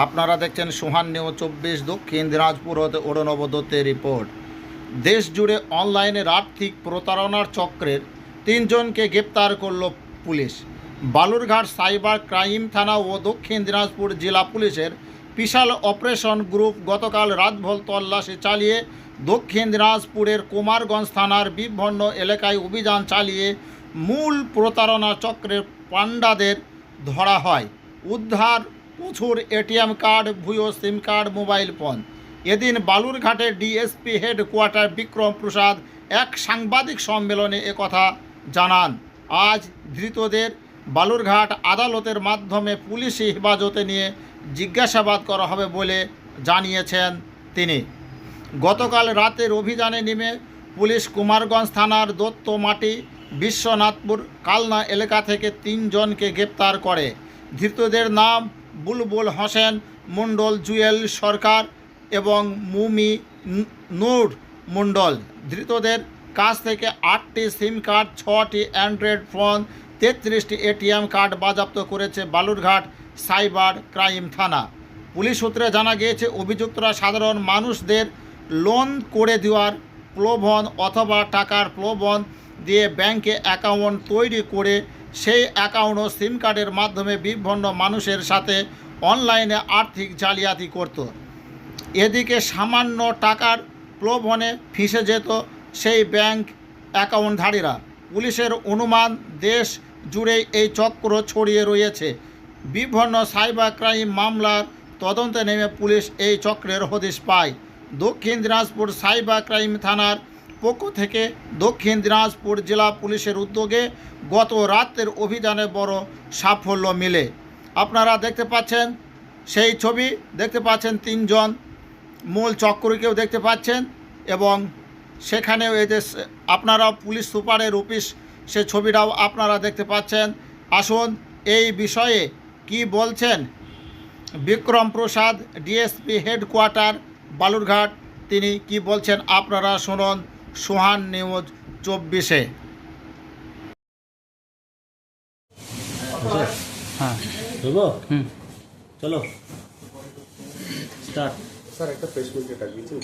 আপনারা দেখছেন সোহান্নেও চব্বিশ দক্ষিণ দিনাজপুর হতে অরুণব দত্তের রিপোর্ট। দেশ জুড়ে অনলাইনের আর্থিক প্রতারণার চক্রের তিনজনকে গ্রেপ্তার করল পুলিশ। বালুরঘাট সাইবার ক্রাইম থানা ও দক্ষিণ দিনাজপুর জেলা পুলিশের বিশাল অপারেশন গ্রুপ গতকাল রাতভর তল্লাশি চালিয়ে দক্ষিণ দিনাজপুরের কুমারগঞ্জ থানার বিভিন্ন এলাকায় অভিযান চালিয়ে মূল প্রতারণা চক্রের পাণ্ডাদের ধরা হয়। উদ্ধার প্রচুর এটিএম কার্ড, ভুয়ো সিম কার্ড, মোবাইল ফোন। এদিন বালুরঘাটের ডিএসপি হেডকোয়ার্টার বিক্রম প্রসাদ এক সাংবাদিক সম্মেলনে একথা জানান। আজ ধৃতদের বালুরঘাট আদালতের মাধ্যমে পুলিশি হেফাজতে নিয়ে জিজ্ঞাসাবাদ করা হবে বলে জানিয়েছেন তিনি। গতকাল রাতের অভিযানে নেমে পুলিশ কুমারগঞ্জ থানার দত্তমাটি বিশ্বনাথপুর, কালনা এলাকা থেকে তিনজনকে গ্রেপ্তার করে। ধৃতদের নাম বুলবুল হোসেন, মণ্ডল জুয়েল সরকার এবং মুমি নূর মণ্ডল। ধৃতদের কাছ থেকে আটটি সিম কার্ড, ছটি অ্যান্ড্রয়েড ফোন, তেত্রিশটি এটিএম কার্ড বাজেয়াপ্ত করেছে বালুরঘাট সাইবার ক্রাইম থানা। পুলিশ সূত্রে জানা গিয়েছে, অভিযুক্তরা সাধারণ মানুষদের লোন করে দেওয়ার প্রলোভন অথবা টাকার প্রলোভন দিয়ে ব্যাংকে অ্যাকাউন্ট তৈরি করে সেই অ্যাকাউন্ট ও সিম কার্ডের মাধ্যমে বিভিন্ন মানুষের সাথে অনলাইনে আর্থিক জালিয়াতি করত। এদিকে সামান্য টাকার প্রলোভনে ফিসে যেত সেই ব্যাংক অ্যাকাউন্টধারীরা। পুলিশের অনুমান, দেশ জুড়ে এই চক্র ছড়িয়ে রয়েছে। বিভিন্ন সাইবার ক্রাইম মামলার তদন্তে নেমে পুলিশ এই চক্রের হদিশ পায়। দক্ষিণ দিনাজপুর সাইবার ক্রাইম থানার পক্ষ থেকে দক্ষিণ দিনাজপুর জেলা পুলিশের উদ্যোগে গত রাতের অভিযানে বড় সাফল্য মিলে। আপনারা দেখতে পাচ্ছেন, সেই ছবি দেখতে পাচ্ছেন তিনজন। মূল চক্রকেও দেখতে পাচ্ছেন এবং সেখানেও এদের আপনারা পুলিশ সুপারের অফিস, সে ছবিটাও আপনারা দেখতে পাচ্ছেন। আসুন, এই বিষয়ে কি বলছেন? বিক্রম প্রসাদ, ডিএসপি হেডকোয়ার্টার, বালুরঘাট, তিনি কি বলছেন আপনারা শুনুন। সোহান নিউজ চব্বিশে। হ্যাঁ। দেবো হুম। চলো। স্টার্ট। স্যার একটা প্রেস মিটে ডাকিয়েছে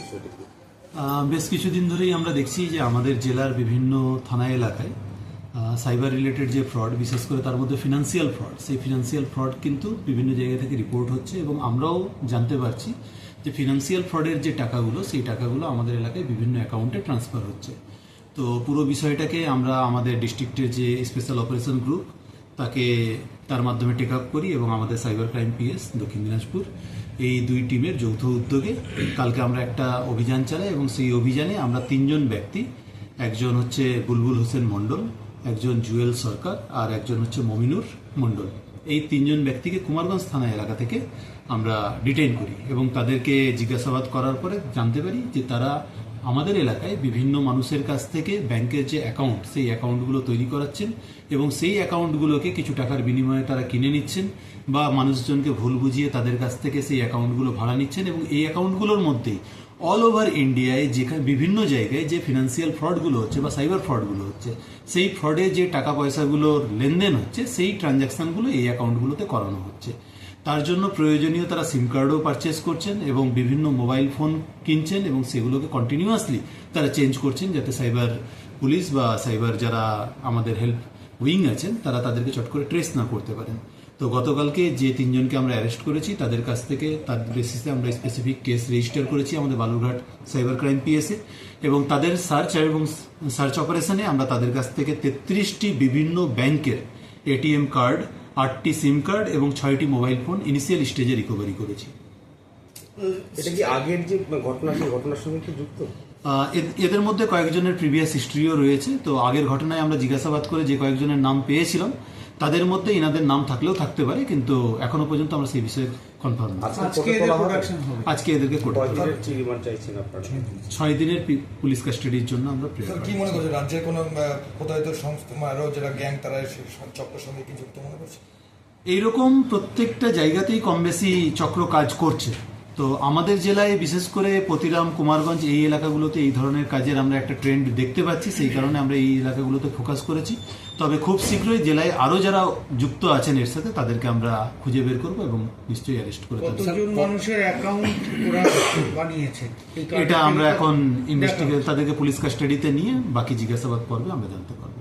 বেশ কিছুদিন ধরেই আমরা দেখছি যে আমাদের জেলার বিভিন্ন থানা এলাকায় সাইবার রিলেটেড যে ফ্রড বিশেষ করে তার মধ্যে ফিনান্সিয়াল ফ্রড সেই ফিনান্সিয়াল ফ্রড কিন্তু বিভিন্ন জায়গা থেকে রিপোর্ট হচ্ছে এবং আমরাও জানতে পারছি যে ফিনান্সিয়াল ফ্রডের যে টাকাগুলো, সেই টাকাগুলো আমাদের এলাকায় বিভিন্ন অ্যাকাউন্টে ট্রান্সফার হচ্ছে। তো পুরো বিষয়টাকে আমরা আমাদের ডিস্ট্রিক্টের যে স্পেশাল অপারেশন গ্রুপ তাকে তার মাধ্যমে টেক আপ করি এবং আমাদের সাইবার ক্রাইম পিএস দক্ষিণ দিনাজপুর, এই দুই টিমের যৌথ উদ্যোগে কালকে আমরা একটা অভিযান চালাই এবং সেই অভিযানে আমরা তিনজন ব্যক্তি, একজন হচ্ছে বুলবুল হোসেন মণ্ডল একজন জুয়েল সরকার আর একজন হচ্ছে মমিনুর মণ্ডল। এই তিনজন ব্যক্তিকে কুমারগঞ্জ থানা এলাকা থেকে আমরা ডিটেইন করি এবং তাদেরকে জিজ্ঞাসাবাদ করার পরে জানতে পারি যে তারা আমাদের এলাকায় বিভিন্ন মানুষের কাছ থেকে ব্যাংকের যে অ্যাকাউন্ট, সেই অ্যাকাউন্টগুলো তৈরি করাচ্ছেন এবং সেই অ্যাকাউন্টগুলোকে কিছু টাকার বিনিময়ে তারা কিনে নিচ্ছেন বা মানুষজনকে ভুল বুঝিয়ে তাদের কাছ থেকে সেই অ্যাকাউন্টগুলো ভাড়া নিচ্ছেন এবং এই অ্যাকাউন্টগুলোর মধ্যেই অল ওভার ইন্ডিয়ায় যেখানে বিভিন্ন জায়গায় যে ফিনান্সিয়াল ফ্রডগুলো হচ্ছে বা সাইবার ফ্রডগুলো হচ্ছে, সেই ফ্রডে যে টাকা পয়সাগুলোর লেনদেন হচ্ছে, সেই ট্রানজ্যাকশনগুলো এই অ্যাকাউন্টগুলোতে করানো হচ্ছে। তার জন্য প্রয়োজনীয় তারা সিম কার্ডও পারচেস করছেন এবং বিভিন্ন মোবাইল ফোন কিনছেন এবং সেগুলোকে কন্টিনিউয়াসলি তারা চেঞ্জ করছেন যাতে সাইবার পুলিশ বা সাইবার যারা আমাদের হেল্প উইং আছেন, তারা তাদেরকে চট করে ট্রেস না করতে পারেন। তো গতকালকে যে তিনজনকে আমরা অ্যারেস্ট করেছি তাদের কাছ থেকে তার বেসিসে আমরা স্পেসিফিক কেস রেজিস্টার করেছি আমাদের বালুরঘাট সাইবার ক্রাইম পিএসে এবং তাদের সার্চ এবং সার্চ অপারেশনে আমরা তাদের কাছ থেকে তেত্রিশটি বিভিন্ন ব্যাংকের এটিএম কার্ড আটটি সিম কার্ড এবং ছয়টি মোবাইল ফোন ইনিশিয়াল স্টেজে রিকভারি করেছি। এটা কি আগের যে ঘটনা সেই ঘটনার সঙ্গে কি যুক্ত? এদের মধ্যে কয়েকজনের প্রিভিয়াস হিস্ট্রিও রয়েছে। তো আগের ঘটনায় আমরা জিজ্ঞাসাবাদ করে যে কয়েকজনের নাম পেয়েছিলাম। তাদের মধ্যে ইনাদের নাম থাকলেও থাকতে পারে কিন্তু এখনও পর্যন্ত আমরা সেই বিষয়ে কনফার্ম আজকে এদেরকে ছয় দিনের। পুলিশ কাস্টাডির জন্য আমরা কি মনে করছে রাজ্যের কোনো প্রতারিত সংস্থা মানে আরও যারা গ্যাং তারা সে চক্রের সঙ্গে কি যুক্ত মনে করছে? এইরকম প্রত্যেকটা জায়গাতেই কম বেশি চক্র কাজ করছে। তো আমাদের জেলায় বিশেষ করে পতিরাম কুমারগঞ্জ এই এলাকাগুলোতে এই ধরনের কাজের আমরা একটা ট্রেন্ড দেখতে পাচ্ছি। সেই কারণে আমরা এই এলাকাগুলোতে ফোকাস করেছি। তবে খুব শীঘ্রই জেলায় আরও যারা যুক্ত আছেন এর সাথে তাদেরকে আমরা খুঁজে বের করব এবং নিশ্চয়ই অ্যারেস্ট করে কতজন মানুষের অ্যাকাউন্ট ওরা বানিয়েছে এটা আমরা এখন ইনভেস্টিগেট তাদেরকে পুলিশ কাস্টাডিতে নিয়ে বাকি জিজ্ঞাসাবাদ পর্বে আমরা জানতে পারব।